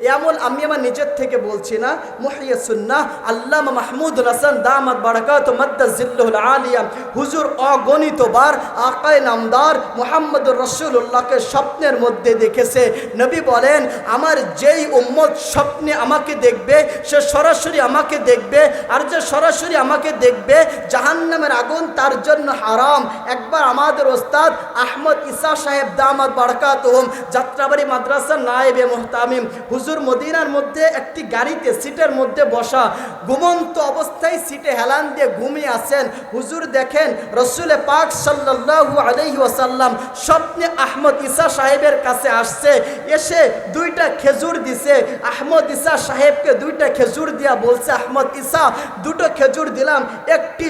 এ আমল আমি আমার নিজের থেকে বলছি না, মুহিয়া সুন্না আল্লামা মাহমুদ হাসান দামাত বারাকাত মাদ্দাজিল্লুল আলিয়া। হুজুর অগণিত বার আকায় নামদার মোহাম্মদুর রসুল্লাহকে স্বপ্নের মধ্যে দেখেছে। নবী বলেন, আমার যেই উম্মত স্বপ্নে আমাকে দেখবে, সে সরাসরি আমাকে দেখবে, আর যে সরাসরি আমাকে দেখবে, জাহান্নামের আগুন তার জন্য হারাম। একবার আমাদের ওস্তাদ আহমদ ইসা সাহেব দামাত বারকাত যাত্রাবাড়ি মাদ্রাসা নায়েবে মোহতামিম হুজুর মদিনার মধ্যে একটি গাড়িতে, সিটের মধ্যে বসা ঘুমন্ত অবস্থায় সিটে হেলান দিয়ে ঘুমিয়ে আছেন। হুজুর দেখেন, রসুলে পাক সাল্লাল্লাহু আলাইহি ওয়াসাল্লাম স্বপ্নে আহমদ ইসা সাহেবের কাছে আসছে, এসে দুইটা খেজুর দিছে। আহমদ ইসা সাহেবকে দুইটা খেজুর দিয়া বলছে, আহমদ ইসা দুটো খেজুর দিলাম, একটি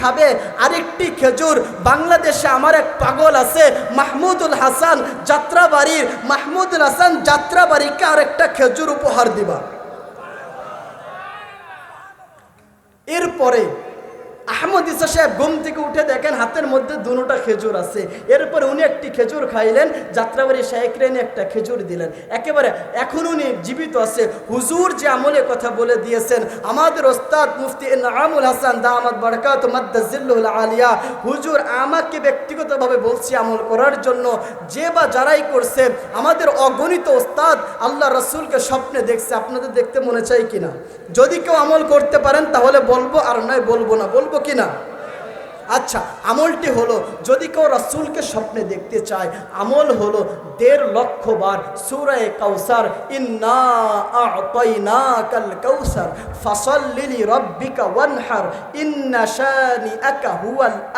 খাবে। আরেকটি খেজুর। বাংলাদেশে আমার এক পাগল আছে, মাহমুদুল হাসান যাত্রাবাড়ির। মাহমুদুল হাসান যাত্রাবাড়িকে আরেকটা খেজুর উপহার দিবা। এরপরে আহমদ ইসা সাহেব ঘুম থেকে উঠে দেখেন হাতের মধ্যে দুটা খেজুর আছে। এরপর উনি একটি খেজুর খাইলেন, যাত্রাবাড়ি শাহেকরে একটা খেজুর দিলেন। একেবারে এখন উনি জীবিত আছে। হুজুর যে আমলে কথা বলে দিয়েছেন, আমাদের ওস্তাদ মুফতি নামুল হাসান দামাদ বরকাত মাদ্দাজিল্লুল আলিয়া, হুজুর আমাকে ব্যক্তিগতভাবে বলছি আমল করার জন্য, যে বা যারাই করছে, আমাদের অগণিত ওস্তাদ আল্লাহ রসুলকে স্বপ্নে দেখছে। আপনাদের দেখতে মনে চাই কিনা? যদি কেউ আমল করতে পারেন, তাহলে বলব আর নয় বলব না। বলব কি না আচ্ছা আমলটি হলো, যদি কেউ রসুলকে স্বপ্নে দেখতে চায়, আমল হলো দেড় লক্ষ বার সুরায় আ'তাইনা কাল কাউসার ফাসাল্লিলি রব্বিকা ওয়ানহার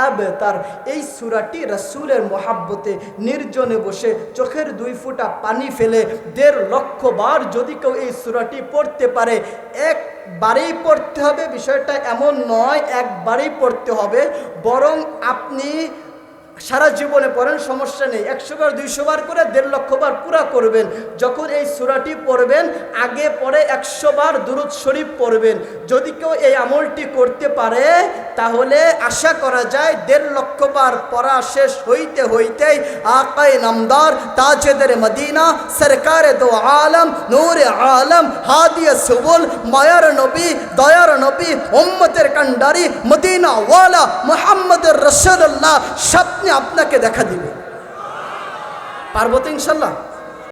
আবতার। এই সূরাটি রসুলের মহাব্বতে নির্জনে বসে চোখের দুই ফুটা পানি ফেলে দেড় লক্ষ বার যদি কেউ এই সূরাটি পড়তে পারে একবারেই পড়তে হবে বিষয়টা এমন নয় একবারেই পড়তে হবে বরং আপনি সারা জীবনে পড়েন, সমস্যা নেই। একশো বার, দুইশো বার করে দেড় লক্ষ বার পুরা করবেন। যখন এই সুরাটি পড়বেন, আগে পরে একশো বার দুরুদ শরীফ পড়বেন। যদি কেউ এই আমলটি করতে পারে, তাহলে আশা করা যায় দেড় লক্ষ বার পড়া শেষ হইতে হইতেই আকায় নামদার, তাজেদের মদিনা, সরকারে দো আলম, নূরে আলম হাদিয়া সুবুল, মায়ার নবী, দয়ার নবী, উম্মতের কান্ডারি মদিনা ওয়ালা মোহাম্মদের রসুল্লাহ স্বপ্নে আপনাকে দেখা দিবে। পার্বত ইনশাল্লাহ?